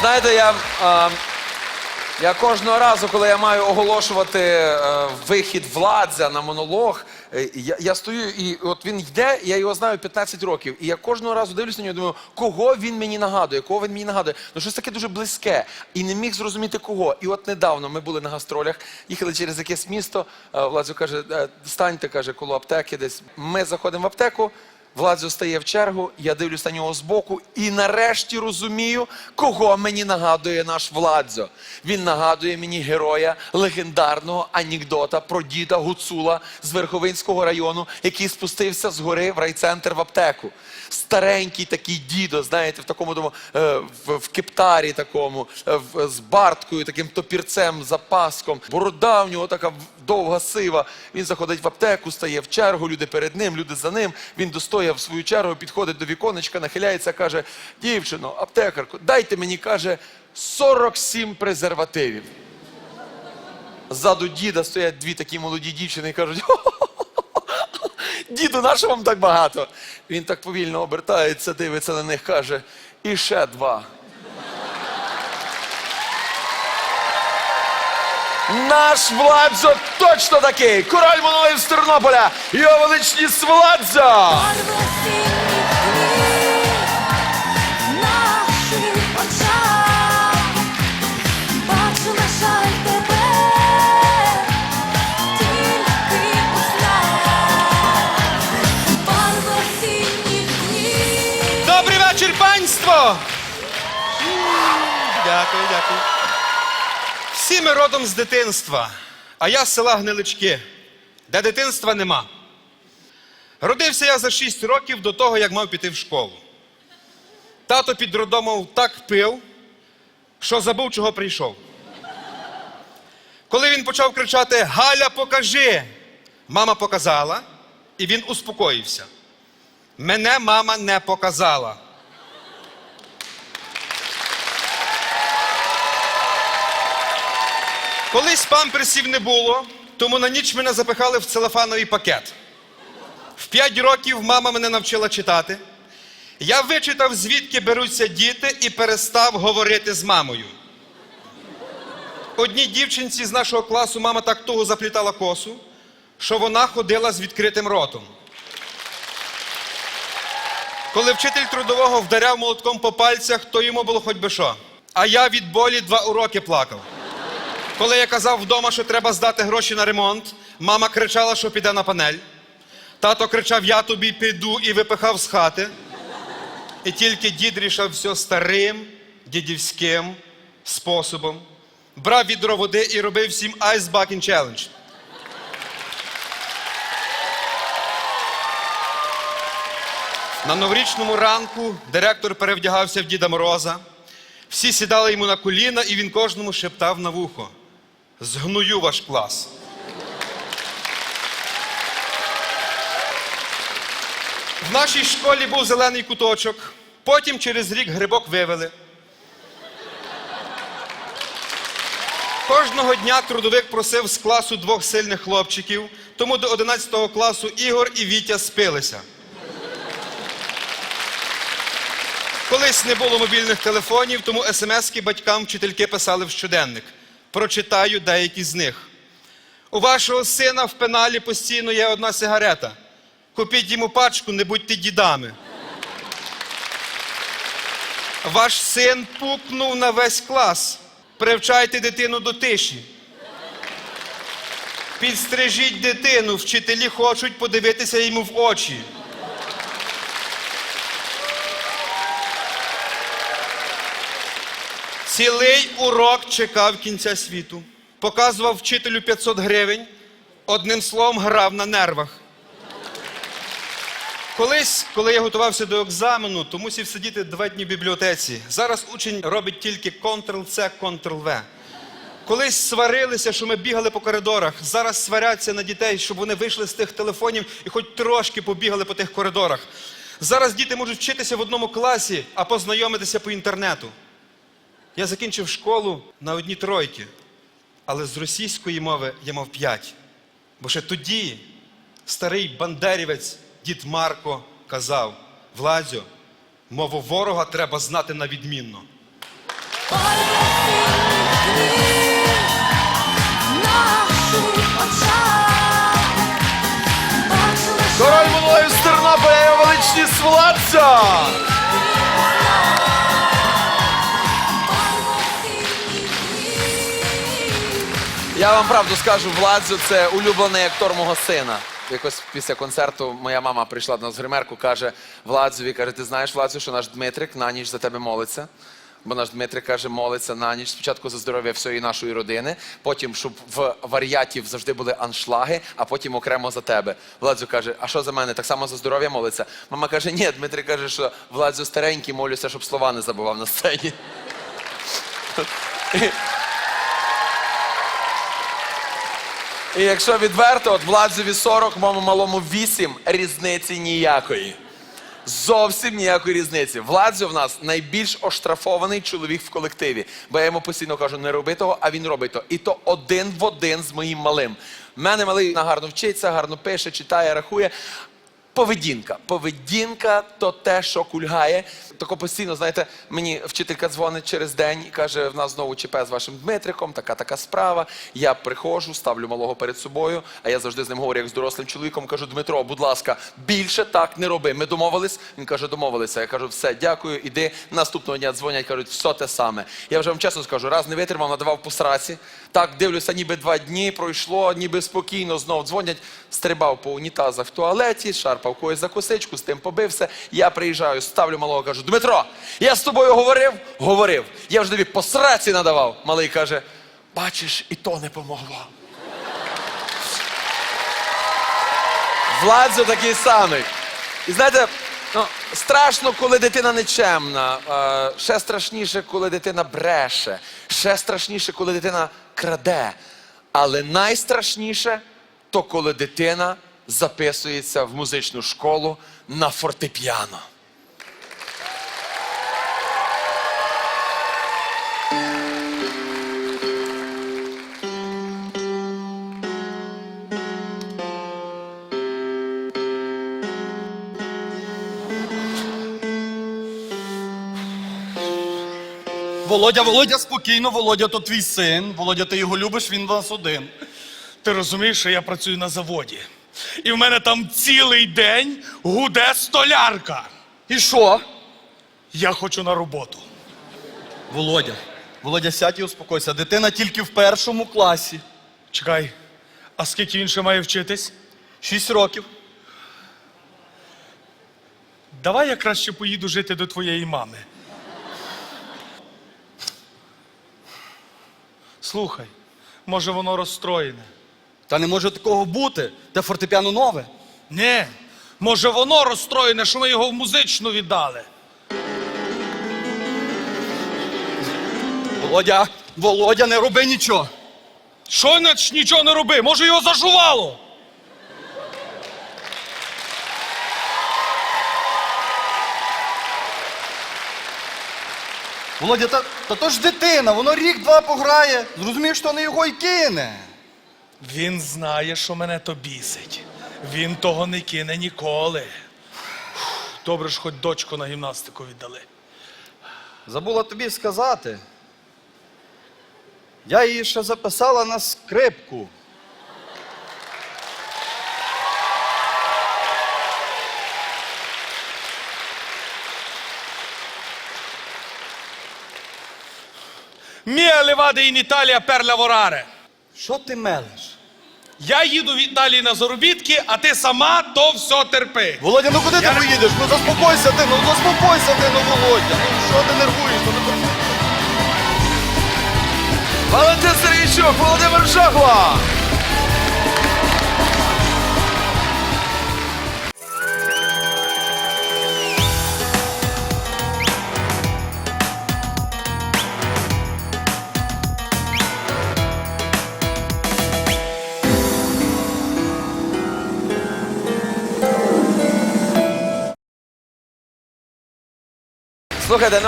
Знаєте, я, е, я кожного разу, коли я маю оголошувати е, вихід владзя на монолог, е, я, я стою і от він йде, я його знаю 15 років. І я кожного разу дивлюся на нього і думаю, кого він мені нагадує, кого він мені нагадує. Ну щось таке дуже близьке. І не міг зрозуміти кого. І от недавно ми були на гастролях, їхали через якесь місто. е, Владзю каже, «Е, станьте, каже, коло аптеки десь. Ми заходимо в аптеку. Владзо стає в чергу, я дивлюсь на нього збоку і нарешті розумію, кого мені нагадує наш Владзо. Він нагадує мені героя легендарного анекдота про діда Гуцула з Верховинського району, який спустився з гори в райцентр в аптеку. Старенький такий дідо, знаєте, в такому тому, е, в, кептарі такому, е, з барткою, таким топірцем, запаском. Борода в нього така довга сива. Він заходить в аптеку, стає в чергу, люди перед ним, люди за ним. Він достояв свою чергу, підходить до віконечка, нахиляється, каже: дівчино, аптекарко, дайте мені, каже, 47 презервативів. Ззаду діда стоять дві такі молоді дівчини і кажуть: Діду, на що вам так багато? Він так повільно обертається, дивиться на них, каже, і ще два. Наш Владзо точно такий! Король монолив з Тернополя! Його величність Владзо! Добрий вечір, панство! Дякую, дякую. Всі ми родом з дитинства, а я з села Гнилички, де дитинства нема. Родився я за 6 років до того, як мав піти в школу. Тато під роддомом так пив, що забув, чого прийшов. Коли він почав кричати Галя, покажи! Мама показала, і він успокоївся. Мене мама не показала. Колись памперсів не було, тому на ніч мене запихали в целофановий пакет. В п'ять років мама мене навчила читати. Я вичитав, звідки беруться діти, і перестав говорити з мамою. Одній дівчинці з нашого класу мама так туго заплітала косу, що вона ходила з відкритим ротом. Коли вчитель трудового вдаряв молотком по пальцях, то йому було хоч би що. А я від болі два уроки плакав. Коли я казав вдома, що треба здати гроші на ремонт, мама кричала, що піде на панель. Тато кричав: Я тобі піду і випихав з хати. І тільки дід рішав все старим, дідівським способом. Брав відро води і робив всім Ice Bucket Challenge. На новорічному ранку директор перевдягався в Діда Мороза. Всі сідали йому на коліна, і він кожному шептав на вухо: Згную ваш клас. В нашій школі був зелений куточок, потім через рік грибок вивели. Кожного дня трудовик просив з класу двох сильних хлопчиків, тому до 11 класу Ігор і Вітя спилися. Колись не було мобільних телефонів, тому смски батькам вчительки писали в щоденник. Прочитаю деякі з них. У вашого сина в пеналі постійно є одна сигарета. Купіть йому пачку, не будьте дідами. Ваш син пукнув на весь клас. Привчайте дитину до тиші. Підстрижіть дитину, вчителі хочуть подивитися йому в очі. Цілий урок чекав кінця світу. Показував вчителю 500 гривень, одним словом грав на нервах. Колись, коли я готувався до екзамену, то мусив сидіти два дні в бібліотеці. Зараз учень робить тільки Ctrl-C, Ctrl-V. Колись сварилися, що ми бігали по коридорах. Зараз сваряться на дітей, щоб вони вийшли з тих телефонів і хоч трошки побігали по тих коридорах. Зараз діти можуть вчитися в одному класі, а познайомитися по інтернету. Я закінчив школу на одні тройки, але з російської мови я мав п'ять. Бо ще тоді старий бандерівець дід Марко казав: Владю, мову ворога треба знати на відмінно. Король Волою з Тернополя, величність владця! Я вам правду скажу, Владзо це улюблений актор мого сина. Якось після концерту моя мама прийшла до нас в гримерку, каже Владзові, каже, ти знаєш, Владзо, що наш Дмитрик на ніч за тебе молиться. Бо наш Дмитрик каже, молиться на ніч спочатку за здоров'я всієї нашої родини, потім, щоб в варіатів завжди були аншлаги, а потім окремо за тебе. Владзо каже, а що за мене? Так само за здоров'я молиться. Мама каже, ні, Дмитрик каже, що Владзо старенький, молюся, щоб слова не забував на сцені. І якщо відверто, от Владзеві 40, моєму малому 8, різниці ніякої. Зовсім ніякої різниці. Владзе в нас найбільш оштрафований чоловік в колективі. Бо я йому постійно кажу, не роби того, а він робить то. І то один в один з моїм малим. У мене малий гарно вчиться, гарно пише, читає, рахує. Поведінка. Поведінка то те, що кульгає. Тако постійно, знаєте, мені вчителька дзвонить через день і каже: в нас знову ЧП з вашим Дмитриком, така така справа. Я приходжу, ставлю малого перед собою, а я завжди з ним говорю, як з дорослим чоловіком. Кажу, Дмитро, будь ласка, більше так не роби. Ми домовились. Він каже, домовилися. Я кажу, все, дякую, іди. Наступного дня дзвонять, кажуть, все те саме. Я вже вам чесно скажу, раз не витримав, надавав по сраці. Так дивлюся, ніби два дні пройшло, ніби спокійно знов дзвонять. Стрибав по унітазах в туалеті, шарпав когось за косичку, з тим побився. Я приїжджаю, ставлю малого, кажу: Дмитро, я з тобою говорив? Говорив. Я вже тобі по сраці надавав. Малий каже: бачиш, і то не помогло. Владзо такий самий. І знаєте, ну, страшно, коли дитина нечемна. Ще страшніше, коли дитина бреше. Ще страшніше, коли дитина краде. Але найстрашніше то коли дитина записується в музичну школу на фортепіано. Володя, Володя, спокійно, Володя, то твій син. Володя, ти його любиш, він у нас один. Ти розумієш, що я працюю на заводі. І в мене там цілий день гуде столярка. І що? Я хочу на роботу. Володя, Володя, сядь і успокойся. Дитина тільки в першому класі. Чекай, а скільки він ще має вчитись? Шість років. Давай я краще поїду жити до твоєї мами. Слухай, може воно розстроєне. Та не може такого бути. Те фортепіано нове. Ні, може воно розстроєне, що ми його в музичну віддали. Володя, Володя, не роби нічого. Що нач нічого не роби? Може його зажувало? Володя, та, та то ж дитина, воно рік-два пограє. Зрозумієш, що не його й кине. Він знає, що мене то бісить. Він того не кине ніколи. Добре ж, хоч дочку на гімнастику віддали. Забула тобі сказати. Я її ще записала на скрипку. Мія леваде in Італія per lavorare. Що ти мелеш? Я їду в на заробітки, а ти сама то все терпи. Володя, ну куди ти Я ти поїдеш? Ну заспокойся ти, ну заспокойся ти, ну Володя. Ну що ти нервуєш? Ну, не Валентин Сергійчук, Володимир look at the